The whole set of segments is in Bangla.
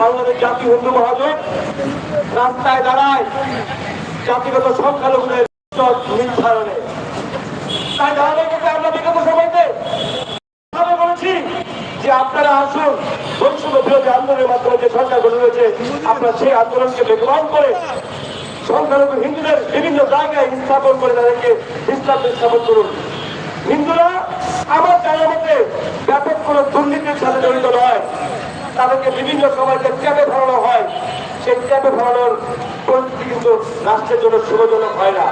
বাংলাদেশ জাতি হিন্দু মহাজোট, রাস্তায় দাঁড়ায় জাতিগত সংখ্যালঘুদের নির্ধারণে। তাই আমরা বিগত সময়তে যে আপনারা আসুন বিরোধী আন্দোলনের মাধ্যমে যে সরকার গঠন হয়েছে, আপনারা সেই আন্দোলনকে বেগবান করে সংখ্যালঘু হিন্দুদের বিভিন্ন জায়গায় স্থাপন করে তাদেরকে স্থাপন করুন। হিন্দুরা আমার জানা মতে ব্যাপক কোনো দুর্নীতির সাথে জড়িত নয়। তাদেরকে বিভিন্ন সময় যে ট্যাপে ভরানো হয়, সেই ট্যাপে ভরানোর পরিস্থিতি কিন্তু রাষ্ট্রের জন্য শুভজনক হয় না।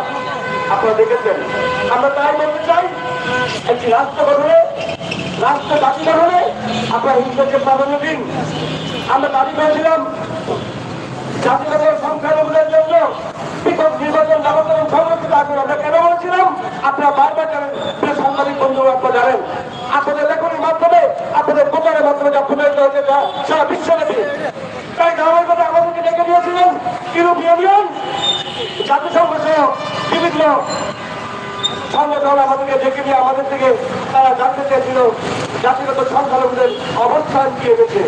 আপনারা দেখেছেন? আমরা তাই বলতে চাই, একটি রাষ্ট্র গঠনে, রাষ্ট্র জাতি গঠনে আপনারা হিন্দুকে প্রাধান্য দিন, আমরা দাবি করেছিলাম জাতিগত সংখ্যালঘুদের জন্য পৃথক নির্বাচন ব্যবস্থা সংরক্ষিত আগুন আমরা কেন বলেছিলাম? আপনারা বারবার জানেন সাংবাদিক বন্ধু আপনারা জানেন। আপনাদের লেখনের মাধ্যমে, আপনাদের প্রচারের মাধ্যমে যা হয়েছে তা সারা বিশ্বব্যাপী। তাই ধারাবাহিকতা আমাদেরকে ডেকে দিয়েছিলেন ইউরোপীয় ইউনিয়ন, জাতিসংঘ সহ বিভিন্ন সংগঠন আমাদেরকে ডেকে দিয়ে আমাদের থেকে তারা জানতে চেয়েছিল জাতিগত সংখ্যালঘুদের অবস্থান কি এনেছে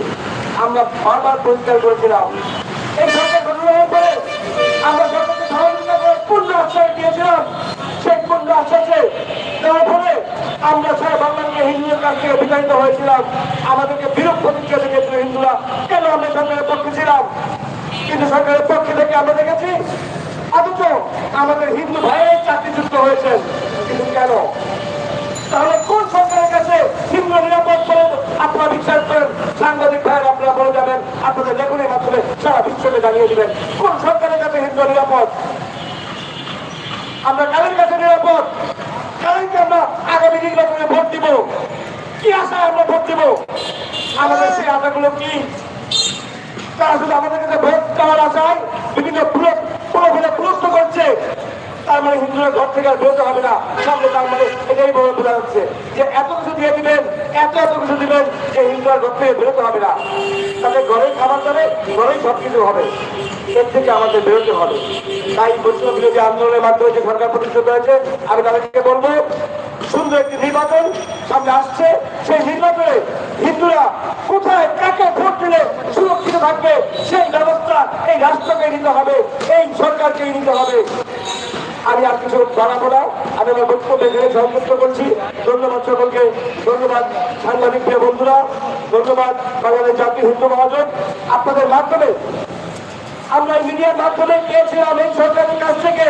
আমরা বারবার পরিষ্কার করেছিলাম। এই সরকার গঠন হওয়ার পরে আমরা সরকারকে সহযোগিতা করে পূর্ণ আশ্রয় দিয়েছিলাম। সেই পূর্ণ আশ্বাসে ফলে আমরা সারা বাংলাকে হিন্দুদের কাছ বিতাড়িত হয়েছিলাম। আমাদেরকে বিরূপ প্রতিক্রিয়া দিয়েছিল হিন্দুরা। কেন আমরা সরকারের পক্ষে ছিলাম? কিন্তু সরকারের পক্ষে থেকে আমরা দেখেছি, অথচ আমাদের হিন্দু ভাইয়ের চাকরিযুক্ত হয়েছেন কিন্তু কেন? তাহলে কোন সরকারের কাছে হিন্দু নিরাপদ করে আপনারা বিশ্বাস করেন? সাংবাদিক ভাইয়ের আপনারা বলে যাবেন, আপনাদের লেখনের মাধ্যমে সারা বিশ্বকে জানিয়ে দিবেন। কোন সরকারের কাছে হিন্দু নিরাপদ? আমরা কাদের কাছে নিরাপদ? কাদেরকে আমরা আগামী নির্বাচনে ভোট দিব? কি আশায় আমরা ভোট দিব? আমাদের সেই আশাগুলো কি? তারা শুধু আমাদের কাছে ভোট দেওয়ার আশায় বিভিন্ন প্রশ্ন করছে। তার মানে হিন্দুরা ঘর থেকে আর বেরোতে হবে না। সামনে তার মানে এটাই বলে বোঝা যাচ্ছে যে এত কিছু দিয়ে দিবেন, এত এত কিছু দিবেন যে হিন্দুরা ঘর থেকে বেরোতে হবে না। তাদের ঘরেই খাবার যাবে ঘরেই সব কিছু হবে। এর থেকে আমাদের বেরোতে হবে। তাই বৈষ্ণব বিরোধী আন্দোলনের মাধ্যমে যে সরকার প্রতিষ্ঠিত হয়েছে, আমি তাদেরকে বলব, সুন্দর একটি নির্বাচন সামনে আসছে। সেই নির্বাচনে হিন্দুরা কোথায়, কাকে ভোট দিলে সুরক্ষিত থাকবে, সেই ব্যবস্থা এই রাষ্ট্রকে নিতে হবে, এই সরকারকেই নিতে হবে। আমি আর কিছু বাড়াবো না। আমি আমার বক্তব্য এখানে সংযুক্ত করছি। ধন্যবাদ সকলকে। ধন্যবাদ সাংবাদিক বন্ধুরা। ধন্যবাদ বাংলাদেশ জাতীয় হিন্দু মহাজন। আপনাদের মাধ্যমে আমরা মিডিয়ার মাধ্যমে পেয়েছিলাম এই সরকারের কাছ থেকে।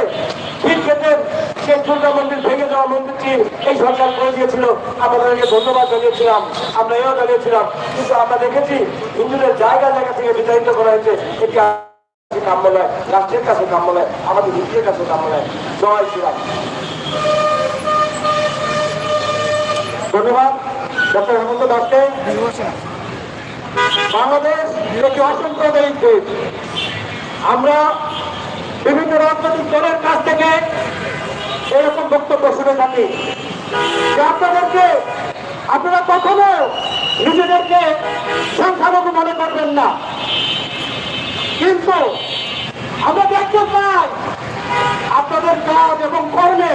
ঠিক খেতেন সেই দুর্গা মন্দির ভেঙে মন্দিরটি এই সরকার করে দিয়েছিল। আমাদেরকে ধন্যবাদ জানিয়েছিলাম, আমরা এও জানিয়েছিলাম। কিন্তু আমরা দেখেছি, হিন্দুদের জায়গা জায়গা থেকে বিতাড়িত করা হয়েছে। এটি কাম্য নয়, রাষ্ট্রের কাছে কাম্য নয়, আমাদের হিন্দুদের কাছে কাম্য নয়। জয় শ্রীরাম ধন্যবাদ, ডক্টর হেমন্ত দাসকে। বাংলাদেশ একটি অসাম্প্রদায়িক দেশ আমরা বিভিন্ন রাজনৈতিক দলের কাছ থেকে এরকম বক্তব্য শুনে থাকি যে আপনাদেরকে আপনারা কখনো নিজেদেরকে সংখ্যালঘু মনে করবেন না। কিন্তু আমরা দেখতে পাই আপনাদের কাজ এবং কর্মে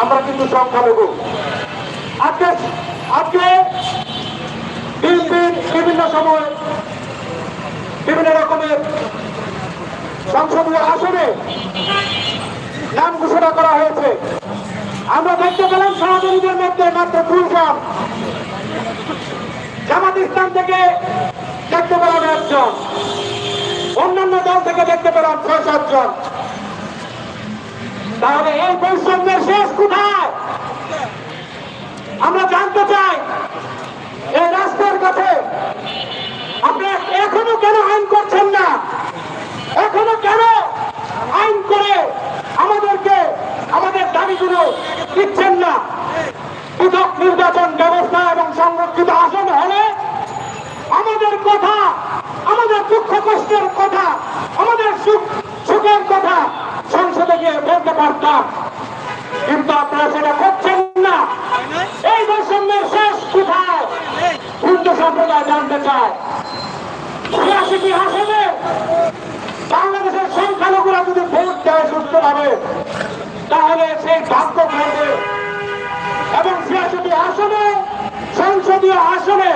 আমরা কিন্তু সংখ্যালঘু। আজকে আজকে বিএনপির বিভিন্ন সময় বিভিন্ন রকমের সংসদীয় আসনে নাম ঘোষণা করা হয়েছে। আমরা দেখতে পেলাম সহযোগীদের মধ্যে মাত্র দুইজন। জামাত ইসলাম থেকে দেখতে পেলাম একজন। অন্যান্য দল থেকে দেখতে পেলাম ছয় সাতজন তাহলে এই বৈষম্যের শেষ কোথায় আমরা জানতে চাই এই রাস্তার কাছে আপনারা এখনও কেন আইন করছেন না এখনও কেন আইন করে আমাদেরকে আমাদের দাবিগুলো দিচ্ছেন না। পৃথক নির্বাচন ব্যবস্থা এবং সংরক্ষিত আসন হলে আমাদের কথা, আমাদের দুঃখ কষ্টের কথা, আমাদের সুখ, সুখের কথা সংসদে গিয়ে বলতে পারতাম। কিন্তু আপনারা সেটা করছেন না। এই বৈষম্যের শেষ কোথায়? হিন্দু সম্প্রদায় জানতে চায়। বাংলাদেশের সংখ্যালঘুরা যদি ভোট দেয় সুস্থভাবে তাহলে সেই ভাগ্য ঘটবে এবং ছিয়াশিটি আসনে, সংসদীয় আসনে,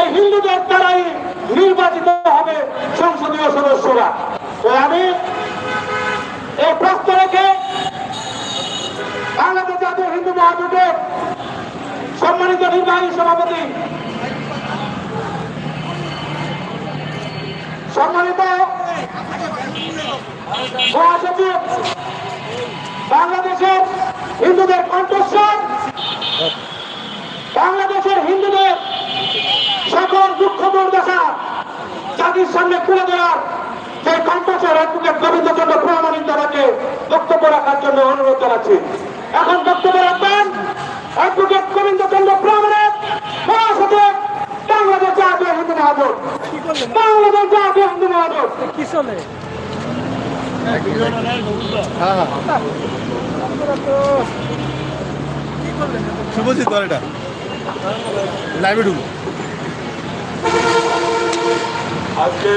এই হিন্দুদের দ্বারাই নির্বাচিত হবে সংসদীয় সদস্যরা। তো আমি এই প্রশ্ন রেখে বাংলাদেশ জাতীয় হিন্দু মহাজোটের সম্মানিত নির্বাহী সভাপতি, সম্মানিত মহাসচিব বাংলাদেশের হিন্দুদের কণ্ঠস্বর বাংলাদেশের হিন্দুদের সকল দুঃখ দুর্দশা জাতির সামনে তুলে দেওয়ার সেই কণ্ঠস্বর অ্যাডভোকেট গোবিন্দচন্দ্র প্রামাণিক দ্বারাকে বক্তব্য রাখার জন্য অনুরোধ জানাচ্ছি। এখন বক্তব্য রাখবেন অ্যাডভোকেট গোবিন্দচন্দ্র প্রামাণিক মহাসচিব বাংলাদেশ জাতীয় হিন্দু মহাজোট। বাংলাদেশ জাতীয় হিন্দু মহাজোট। কি চলে শুভজিৎ লাইভে ঢুকো। আজকে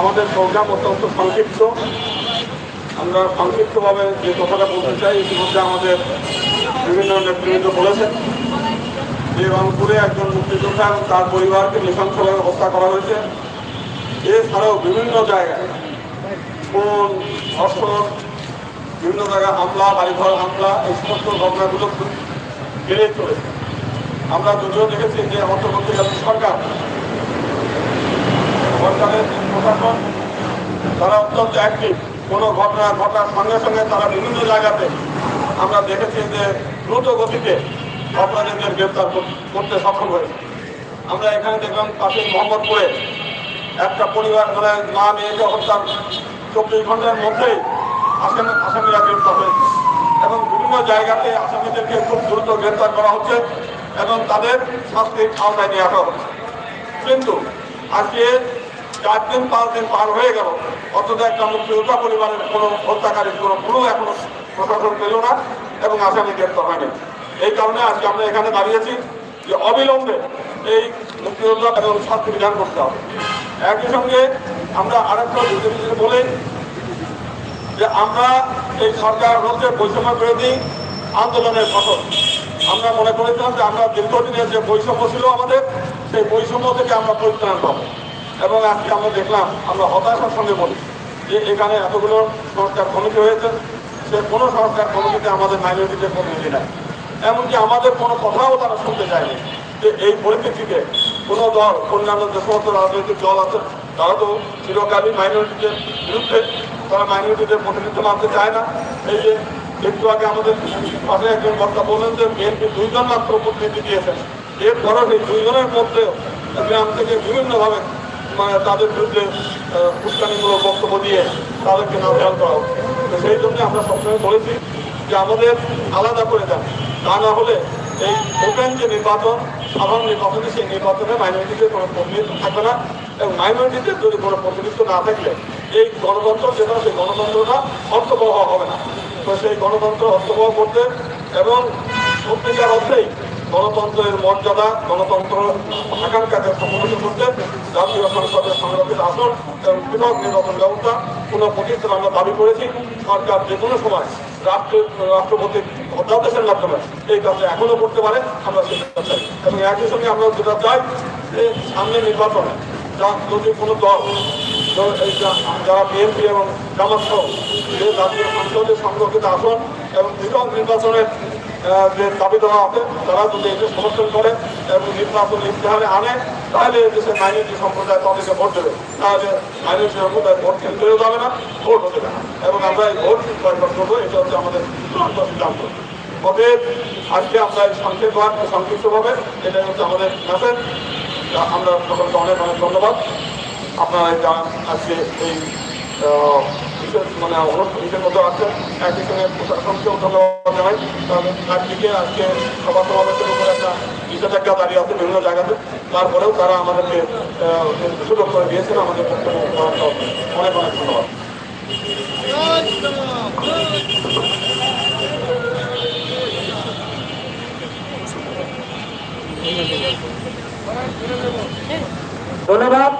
আমাদের প্রোগ্রাম অত্যন্ত সংক্ষিপ্ত। আমরা সংক্ষিপ্তভাবে যে কথাটা বলতে চাই, ইতিমধ্যে আমাদের বিভিন্ন নেতৃবৃন্দ বলেছেন যে রংপুরে একজন মুক্তিযোদ্ধা এবং তার পরিবারকে নৃশংসভাবে হত্যা করা হয়েছে। এছাড়াও বিভিন্ন জায়গায় খুন, ধর্ষণ, বিভিন্ন জায়গায় হামলা, বাড়িঘর হামলা, এই সমস্ত ঘটনাগুলো বেড়ে চলেছে। আমরা যদিও দেখেছি যে অন্তর্বর্তীকালীন সরকার সরকারের প্রশাসন, তারা অত্যন্ত অ্যাক্টিভ কোনো ঘটনা ঘটার সঙ্গে সঙ্গে তারা বিভিন্ন জায়গাতে আমরা দেখেছি যে দ্রুত গতিতে অপরাধীদের গ্রেপ্তার করতে সক্ষম হয়েছে। আমরা এখানে দেখলাম পাশে মোহাম্মদপুরে একটা পরিবার মানে মা মেয়েকে হত্যার চব্বিশ ঘণ্টার মধ্যেই আসামি আসামিরা গ্রেপ্তার হয়েছে। এবং বিভিন্ন জায়গাতে আসামিদেরকে খুব দ্রুত গ্রেপ্তার করা হচ্ছে এবং তাদের শাস্তির আওতায় নিয়ে আসা হচ্ছে। কিন্তু আজকে চার দিন পাঁচ দিন পার হয়ে গেল। অথচ একটা মুক্তিযোদ্ধা পরিবারের কোনো হত্যাকারীর কোনো কোনো এখনও প্রশাসন পেল না এবং আসামি গ্রেপ্তার হয়নি। এই কারণে আজকে আমরা এখানে দাঁড়িয়েছি যে অবিলম্বে এই মুক্তিযোদ্ধা এবং শাস্তি বিধান করতে হবে। একই সঙ্গে আমরা আরেকটা বলে যে আমরা এই সরকার হচ্ছে বৈষম্য বিরোধী আন্দোলনের ফসল আমরা মনে করেছিলাম যে আমরা দীর্ঘদিনের যে বৈষম্য ছিল আমাদের, সেই বৈষম্য থেকে আমরা পরিত্রাণ পাবো। এবং আজকে আমরা দেখলাম, আমরা হতাশার সঙ্গে বলি যে এখানে এতগুলো সংস্কার কমিটি হয়েছে। সে কোনো সংস্কার কমিটিতে আমাদের মাইনরিটিদের প্রতিনিধি নাই। এমনকি আমাদের কোনো কথাও তারা শুনতে চায়নি যে এই পরিপ্রেক্ষিতে কোনো দল, অন্যান্য যে সমস্ত রাজনৈতিক দল আছে, তারা তো চিরকালই মাইনরিটিদের বিরুদ্ধে, তারা মাইনরিটিদের প্রতিনিধিত্ব মানতে চায় না। এই যে একটু আগে আমাদের পাশে একজন বক্তা বললেন যে বিএনপি দুইজন মাত্র প্রতিনিধি দিয়েছেন। এরপরও এই দুইজনের মধ্যেও গ্রাম থেকে বিভিন্নভাবে মানে তাদের বিরুদ্ধে উস্কানিমূলক বক্তব্য দিয়ে তাদেরকে নাজেহাল করা হচ্ছে তো সেই জন্য আমরা সবসময় বলেছি যে আমাদের আলাদা করে দেন। তা না হলে এই ওপেন যে নির্বাচন, সাধারণ নির্বাচনে সেই নির্বাচনে মাইনরিটিদের কোনো প্রতিনিধিত্ব থাকবে না এবং মাইনরিটিদের যদি কোনো প্রতিনিধিত্ব না থাকলে এই গণতন্ত্র যেটা সেই গণতন্ত্রটা অর্থবহ হবে না। তো সেই গণতন্ত্র অর্থবহ করতে এবং সত্যিকার অর্থেই গণতন্ত্রের মর্যাদা, গণতন্ত্র আকাঙ্ক্ষাকে সমুন্নত করতে জাতীয় সংসদের সংরক্ষিত আসন এবং পৃথক নির্বাচন ব্যবস্থা পুনঃপ্রতিষ্ঠা আমরা দাবি করেছি, সরকার যে কোনো সময় রাষ্ট্র রাষ্ট্রপতির অধ্যাদেশের মাধ্যমে এই কাজটা এখনও করতে পারে, আমরা সেটা চাই। এবং একই সঙ্গে আমরা যেটা চাই, যে সামনে নির্বাচনে যা যদি কোনো দল যারা বিএনপি এবং জামাত সহ যে জাতীয় সংসদে সংরক্ষিত আসন এবং পৃথক নির্বাচনের দাবি দেওয়া হবে তারা যদি এটি সমর্থন করে এবং নির্বাচন ইতিহারে আনে, তাহলে দেশের মাইনরিটি সম্প্রদায় তাদেরকে ভোট দেবে। তাহলে মাইনরিটি সম্প্রদায় ভোট কেন্দ্রেও যাবে না, ভোট হতে না। এবং আমরা এই ভোট বয়কট করব, এটা হচ্ছে আমাদের চূড়ান্ত সিদ্ধান্ত। অতএব, আজকে আমরা এই সংক্ষেপ সংক্ষিপ্তভাবে, এটাই হচ্ছে আমাদের মেসেজ আমরা সকলকে অনেক অনেক ধন্যবাদ। আপনারা আজকে এই বিশেষ মানে মধ্যে আছেন একই সঙ্গে প্রশাসনকেও ধন্যবাদ জানাই। একদিকে আজকে সভা সমাবেশের উপরে একটা নিষেধাজ্ঞা দাঁড়িয়ে আছে বিভিন্ন জায়গাতে। তারপরেও তারা আমাদেরকে সুযোগ করে দিয়েছেন, আমাদের বক্তব্য অনেক অনেক ধন্যবাদ। ধন্যবাদ।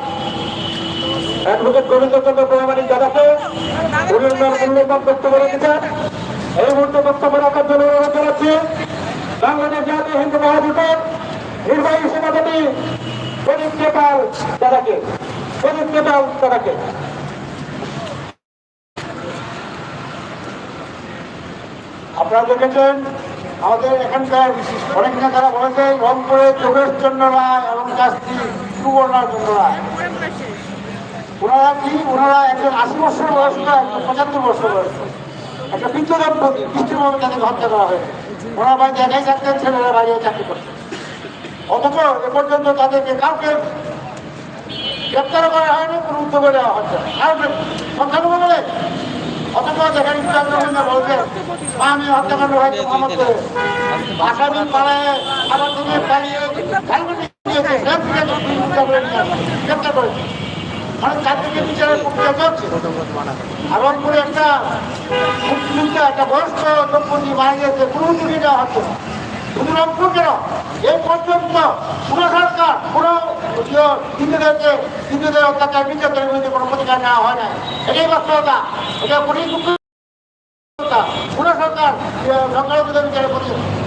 অ্যাডভোকেট গোবিন্দচন্দ্র প্রামাণিক দাদাকে ওনার মূল্যবান বক্তব্য রেখেছেন এই মুহূর্তে বক্তব্য রাখার জন্য অনুরোধ জানাচ্ছি, বাংলাদেশ জাতীয় হিন্দু মহাজোটের নির্বাহী সভাপতি প্রদীপ নেপাল দাদাকে। প্রদীপ নেপাল দাদাকে। আপনারা দেখেছেন, আমাদের এখানকার অনেক নেতারা বলেছে রংপুরে যোগেশ চন্দ্র রায় এবং কাস্তি সুবর্ণার চন্দ্র রায়। ওনারা কি? ওনারা একজন আশি বছর বয়স্ক একজন পঁচাত্তর বছর বয়স্ক একটা বৃদ্ধ দম্পতি বৃষ্টিভাবে তাদেরকে হত্যা করা হয়েছে ওনার বাড়িতে একাই থাকতেন, ছেলেরা বাইরে চাকরি করতেন। অথচ এ পর্যন্ত তাদেরকে কাউকে গ্রেপ্তার করা হয়নি, কোনো উদ্যোগ নেওয়া হচ্ছে কাউকে সংখ্যালঘু বলে? অথচ দেখেন ইসলাম বলছেন আমি হত্যাকাণ্ড ক্ষমা করে আসামি পালায় আবার থেকে পালিয়ে গ্রেপ্তার করেছে মানে চারদিকে বিচারের প্রক্রিয়া চলছে আর রংপুরে একটা মুক্তিযুদ্ধ একটা বয়স্ক দম্পতি মারা গেছে কোনো উদ্যোগী নেওয়া হচ্ছে শুধু রংপুর কেন এই পর্যন্ত পুরো সরকার, পুরো হিন্দুদেরকে, হিন্দুদের অত্যাচার নির্যাতনের বিরুদ্ধে কোনো প্রতিকার এটা কঠিন দুঃখ। পুরো সরকার সংখ্যালঘুদের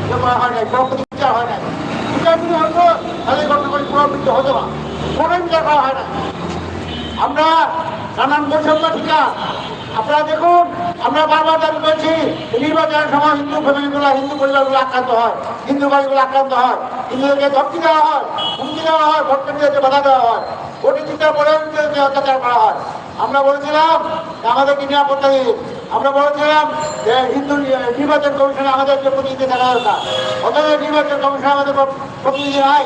ইয়ে হয় নাই, কোনো বিচার হয় নাই। বিচার যদি হতো, তাহলে ঘটনা করে পুনরাবৃত্ত হতো না। কোনো বিচার করা হয় না আমরা নানান বৈষম্য আপনারা দেখুন, আমরা বারবার দাবি করছি নির্বাচনের সময় হিন্দু ফ্যামিলিগুলো হিন্দু পরিবারগুলো আক্রান্ত হয়, হিন্দু বাড়িগুলো আক্রান্ত হয়, হিন্দুদেরকে ধমকি দেওয়া হয়, হুমকি দেওয়া হয়, ভোট কেন্দ্রকে বাধা দেওয়া হয় ভোটের চিন্তা পরেও হিন্দুদেরকে অত্যাচার করা হয়। আমরা বলেছিলাম যে আমাদেরকে নিরাপত্তা দিন আমরা বলেছিলাম যে হিন্দু নির্বাচন কমিশনে আমাদেরকে প্রতিনিধি থাকা দরকার, অথচ নির্বাচন কমিশন আমাদের প্রতিনিধি হয়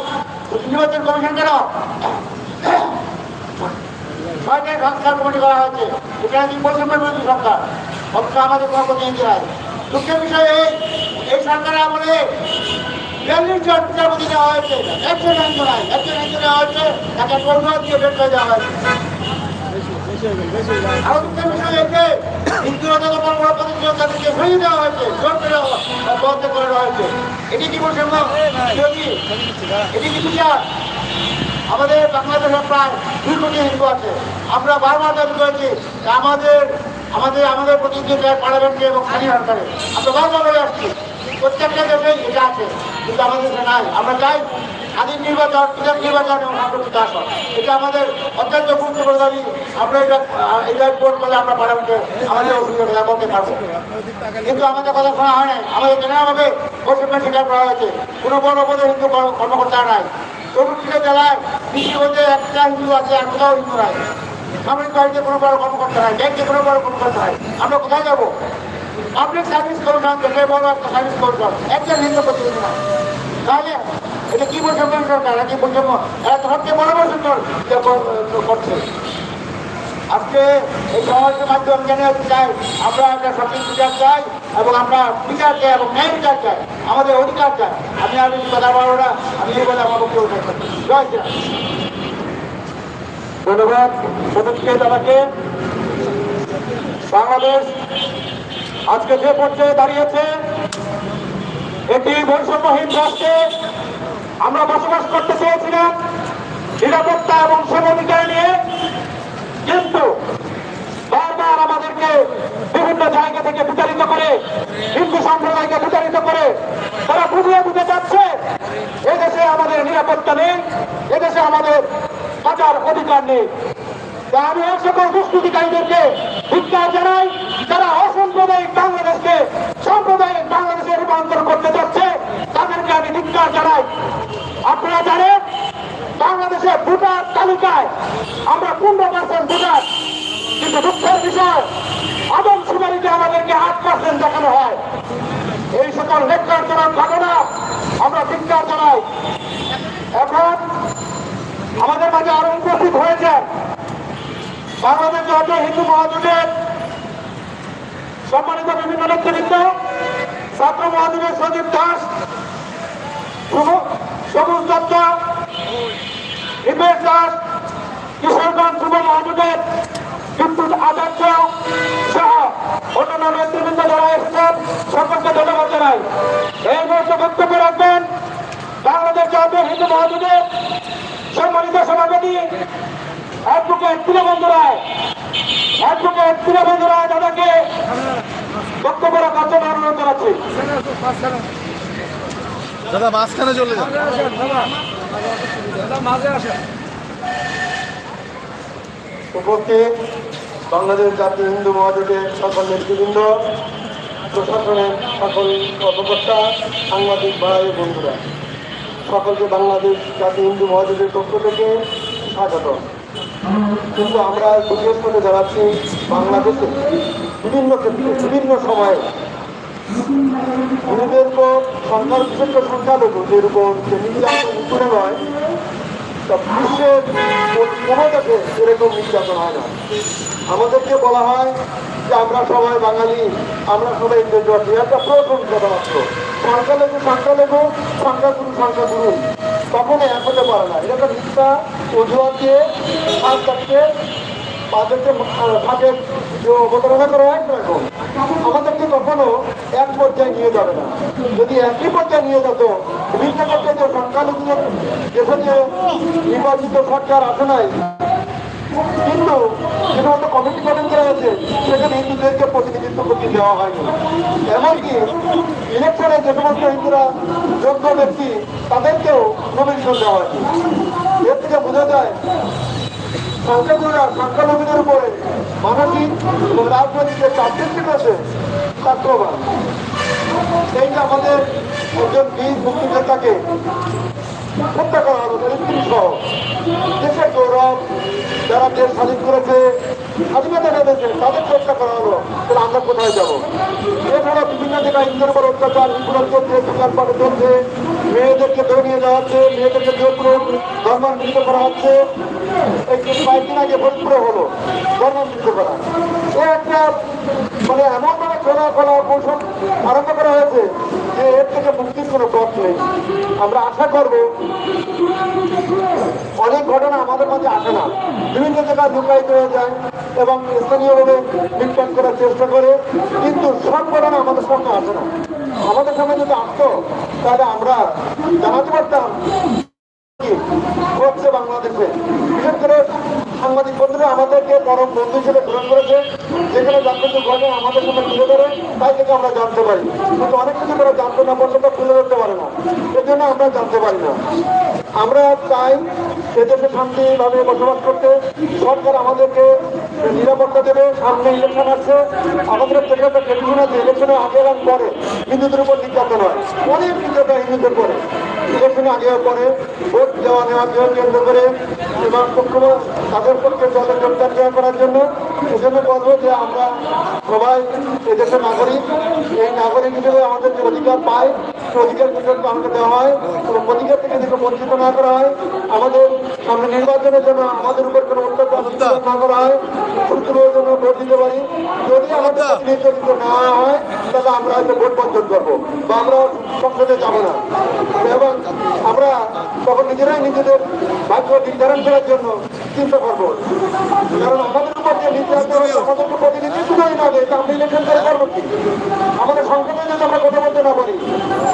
নির্বাচন কমিশন কেন? ছয়টায় সংস্কার কমিটি করা হয়েছে। এটা কি বৈষম্যের বিরোধী সরকার? অথচ আমাদের কোনো প্রতিনিধি নাই দুঃখের বিষয় এই সরকারের আমলে বিয়াল্লিশ জন বিচারপতি দেওয়া হয়েছে একজন আইন নাই একজন আইন দেওয়া হয়েছে তাকে কৌশল দিয়ে বের করে দেওয়া হয়েছে। আরও দুঃখের বিষয় এই হিন্দুরা বড় বড় তাদেরকে সরিয়ে দেওয়া হয়েছে জোর করে বন্ধ করে দেওয়া হয়েছে। এটি কি বৈষম্য এটি কি বিচার? আমাদের বাংলাদেশে প্রায় দুই কোটি হিন্দু আছে। আমরা বারবার দাবি করেছি আমাদের আমাদের আমাদের প্রতিনিধি পার্লামেন্টে এবং স্থানীয় সরকারে আমরা বারবার বলে আসছি, প্রত্যেকটা দেশে এটা আছে, কিন্তু আমাদের দেশে নাই। আমরা চাই স্বাধীন নির্বাচন বিধান নির্বাচন এবং সংরক্ষিত আসন। এটা আমাদের অত্যন্ত গুরুত্বপূর্ণ দাবি। আমরা এটা এটা বোর্ড করলে আমরা পার্লামেন্টে আমাদের অভিযোগটা বলতে পারব। কিন্তু আমাদের কথা শোনা হয় না আমাদের জেনাভাবে বৈষম্য স্বীকার করা হয়েছে। কোনো বড় পদে হিন্দু কর্ম- কর্মকর্তা নাই। চতুর্থ জেলার কৃষিগঞ্জে একটা হিন্দু আছে, আর হিন্দু নাই। সামরিক বাড়িতে কোনো বড় কর্মকর্তা নাই ব্যাংকে কোনো বড় কর্মকর্তা নাই। আমরা কোথায় যাব? আপনি সার্ভিস করুন না বড় একটা সার্ভিস করুন একটা হিন্দু প্রতিনিধি না। তাহলে এটা কি বৈষম্য সরকার কি বৈষম্য? এরা হচ্ছে বড় বৈষম্য করছে। আজকে এই সমাজের মাধ্যমে জেনে হতে চাই? আমরা একটা সঠিক বিচার চাই এবং আমরা বিচার চাই এবং ন্যায় বিচার চাই। আমাদের অধিকার চাই। আমি আর কথা বলব না। আমি এই বলে আমার বক্তব্য জয় শ্রীরাম ধন্যবাদ সদস্যকে দাদাকে। বাংলাদেশ আজকে যে পর্যায়ে দাঁড়িয়েছে, এটি বৈষম্যহীন রাষ্ট্রে আমরা বসবাস করতে চেয়েছিলাম। নিরাপত্তা এবং সমাধিকার নিয়ে কিন্তু বারবার আমাদেরকে বিভিন্ন জায়গা থেকে বিতাড়িত করে, হিন্দু সম্প্রদায়কে বিতাড়িত করে, তারা বুঝিয়ে দিতে চাচ্ছে। এদেশে আমাদের নিরাপত্তা নেই, এদেশে আমাদের বাঁচার অধিকার নেই। আমি এই সকল দুষ্কৃতিকারীদেরকে ধিক্কার জানাই, যারা অসাম্প্রদায়িক বাংলাদেশকে, সাম্প্রদায়িক বাংলাদেশে রূপান্তর করতে যাচ্ছে তাদেরকে আমি ধিক্কার জানাই। আপনারা জানেন বাংলাদেশে ভোটার তালিকায় আমরা পনেরো পার্সেন্ট ভোটার। কিন্তু দুঃখের বিষয়, আদম সুমারিতে আমাদেরকে আট পার্সেন্ট দেখানো হয়। এই সকল লেখাজনক ঘটনা আমরা ধিক্কার জানাই। এখন আমাদের মাঝে আরও উপস্থিত হয়েছে বাংলাদেশ জাতীয় হিন্দু মহাজোটের সম্মানিত বিভিন্ন নেতৃবৃন্দ, ছাত্র মহাজোটের সজীব দাস সবুজ দত্ত হিমেশ দাস কিশোরগঞ্জ যুব মহাজোটের বিদ্যুৎ আচার্য সহ অন্যান্য নেতৃবৃন্দ যারা এসেছেন, সকলকে ধন্যবাদ জানাই। এই মুহূর্তে বক্তব্য রাখবেন বাংলাদেশ জাতীয় হিন্দু মহাজোটের সম্মানিত সভাপতি, অ্যাডভোকেট দীনবন্ধু রায়। অ্যাডভোকেট দীনবন্ধু রায় দাদাকে বক্তব্য রাখার জন্য অনুরোধ জানাচ্ছি। দাদা, মাঝখানে চলে যান। বাংলাদেশ জাতীয় হিন্দু মহাজোটের সকল নেতৃবৃন্দ, প্রশাসনের সকল কর্মকর্তা, সাংবাদিক ভাই বন্ধুরা, সকলকে বাংলাদেশ জাতীয় হিন্দু মহাজোটের পক্ষ থেকে স্বাগত। কিন্তু আমরা বিশেষ করে জানাচ্ছি বাংলাদেশে বিভিন্ন ক্ষেত্রে, বিভিন্ন সময়ে উপর যে নির্যাতন তা বিশ্বের কোনো দেশে এরকম নির্যাতন হয় না। আমাদেরকে বলা হয় যে আমরা সবাই বাঙালি, আমরা সবাই ইন্দ্রজাতি, একটা প্রথম কথামাত্র সংখ্যালঘু সংখ্যালঘু, সংখ্যাগুরু সংখ্যাগুরু। কখনো এক হতে পারে না। এটা একটা মিথ্যা অজুহাত দিয়ে তাদেরকে থাকে যে অবতারণা করা হয় আমাদেরকে কখনো এক পর্যায়ে নিয়ে যাবে না। যদি একই পর্যায়ে নিয়ে যেত বিভিন্ন পর্যায়ে যে সংখ্যালঘুদের দেশে নির্বাচিত সরকার আসে নাই, কিন্তু শুধুমাত্র কমিটি গঠন করা হয়েছে, সেখানে হিন্দুদেরকে প্রতিনিধিত্ব করতে দেওয়া হয়নি। এমনকি ইলেকশনে যে সমস্ত হিন্দুরা যোগ্য ব্যক্তি, তাদেরকেও নমিনেশন দেওয়া হয়নি। এর থেকে বোঝা যায় সংখ্যাগুরুরা সংখ্যালঘুদের উপরে মানসিক এবং রাজনৈতিক যে চাপ সৃষ্টি করেছে তার প্রমাণ এই যে আমাদের একজন বীর মুক্তিযোদ্ধাকে হত্যা করা হলো তার স্ত্রী সহ দেশের গৌরব যারা দেশ স্বাধীন করেছে, স্বাধীনতা এনেছে তাদের হত্যা করা হলো, তাহলে আমরা কোথায় যাব? এছাড়া বিভিন্ন জায়গায় হিন্দুর উপর অত্যাচার নিপীড়ন চলছে দোকান পাটে চলছে মেয়েদেরকে ধরে নিয়ে যাওয়া হচ্ছে, মেয়েদেরকে জোরপূর্বক ধর্মান্তরিত করা হচ্ছে। যে কয়েকদিন আগে ফরিদপুরে হলো ধর্মান্তরিত করা। এ একটা মানে এমন ভাবে খোলা খোলা, কৌশল আরম্ভ করা হয়েছে যে এর থেকে মুক্তির কোনো পথ নেই। আমরা আশা করব অনেক ঘটনা আমাদের মাঝে আসে না। বিভিন্ন জায়গায় লুকায়িত হয়ে যায় এবং স্থানীয়ভাবে বিজ্ঞান করার চেষ্টা করে, কিন্তু সব ঘটনা আমাদের সামনে আসে না। আমাদের সামনে যদি আসতো, তাহলে আমরা জানাতে পারতাম ঘটছে বাংলাদেশে। বিশেষ করে সাংবাদিক বন্ধুরা, আমাদেরকে পরম বন্ধু হিসেবে গ্রহণ করেছে, যেখানে যা কিছু ঘটে আমাদের সামনে তুলে ধরে, তাই থেকে আমরা জানতে পারি। কিন্তু অনেক কিছু তারা জানতে না পর্যন্ত তুলে ধরতে পারে না। এর জন্য আমরা জানতে পারি না। আমরা চাই এদেশে শান্তিভাবে বসবাস করতে। সরকার আমাদেরকে নিরাপত্তা দেবে, সামনে ইলেকশন আছে। আমাদের একটা টেলিভিশন আছে ইলেকশনের আগে এবং পরে। হিন্দুদের উপর নির্যাতন হয়। অনেক নির্যাতন হিন্দুদের পরে ইলেকশনে আগে পরে ভোট দেওয়া নেওয়াকে কেন্দ্র করে এবং পক্ষ তাদের পক্ষে দলের যোগদান দেওয়া করার জন্য সেজন্য বলব যে আমরা সবাই এদেশের নাগরিক। এই নাগরিক হিসেবে আমাদের যে অধিকার পায়, সেই অধিকার আমাকে দেওয়া হয় এবং অধিকার থেকে যদি বঞ্চিত না করা হয়। আমাদের সামনে নির্বাচনের জন্য আমাদের উপর কোনো অত্যাচার না করা হয়। জন্য ভোট দিতে পারি। যদি আমাদের নির্যাতিত না হয় তাহলে আমরা হয়তো ভোট বঞ্চন করব বা আমরা সংসদে যাব না। এবং আমরা তখন নিজেরাই নিজেদের ভাগ্য নির্ধারণ করার জন্য চিন্তা করব। কারণ আমাদের উপর যে নির্যাতন আমাদেরকে প্রতিনিধিত্বই না দেয় তা আমরা ইলেকশন করে করব কি? আমাদের সংসদে যদি আমরা কথা বলতে না পারি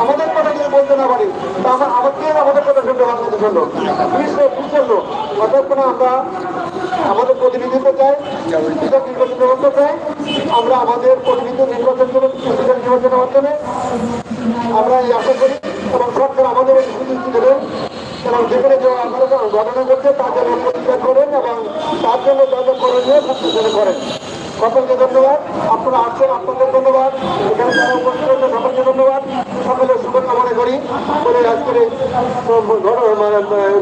আমাদের কথা যদি বলতে না পারি তা আমরা আমাকে আমাদের কথা শুনতে বাংলাদেশের লোক বিশ্ব বিশ্বের লোক আমরা আমাদের প্রতিনিধিত্ব চাই এটা নির্বাচন ব্যবস্থা চাই। আমরা আমাদের প্রতিনিধিত্ব নির্বাচন করে প্রেসিডেন্ট নির্বাচনের মাধ্যমে আমরা এই আশা করি এবং সরকার আমাদের এই সুযোগ দেবেন এবং যেখানে যে আন্দোলন ঘটনা করছে, তার জন্য প্রতিকার করেন এবং তার জন্য যা যা করণীয় করেন। সকলকে ধন্যবাদ। আপনারা আসছেন আপনাদের ধন্যবাদ। এখানে যারা উপস্থিত হয়েছে সকলকে ধন্যবাদ। সকলের শুভকামনা করি। বলে আজকের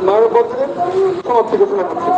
মানব বন্ধনের সমাপ্তি ঘোষণা করছি।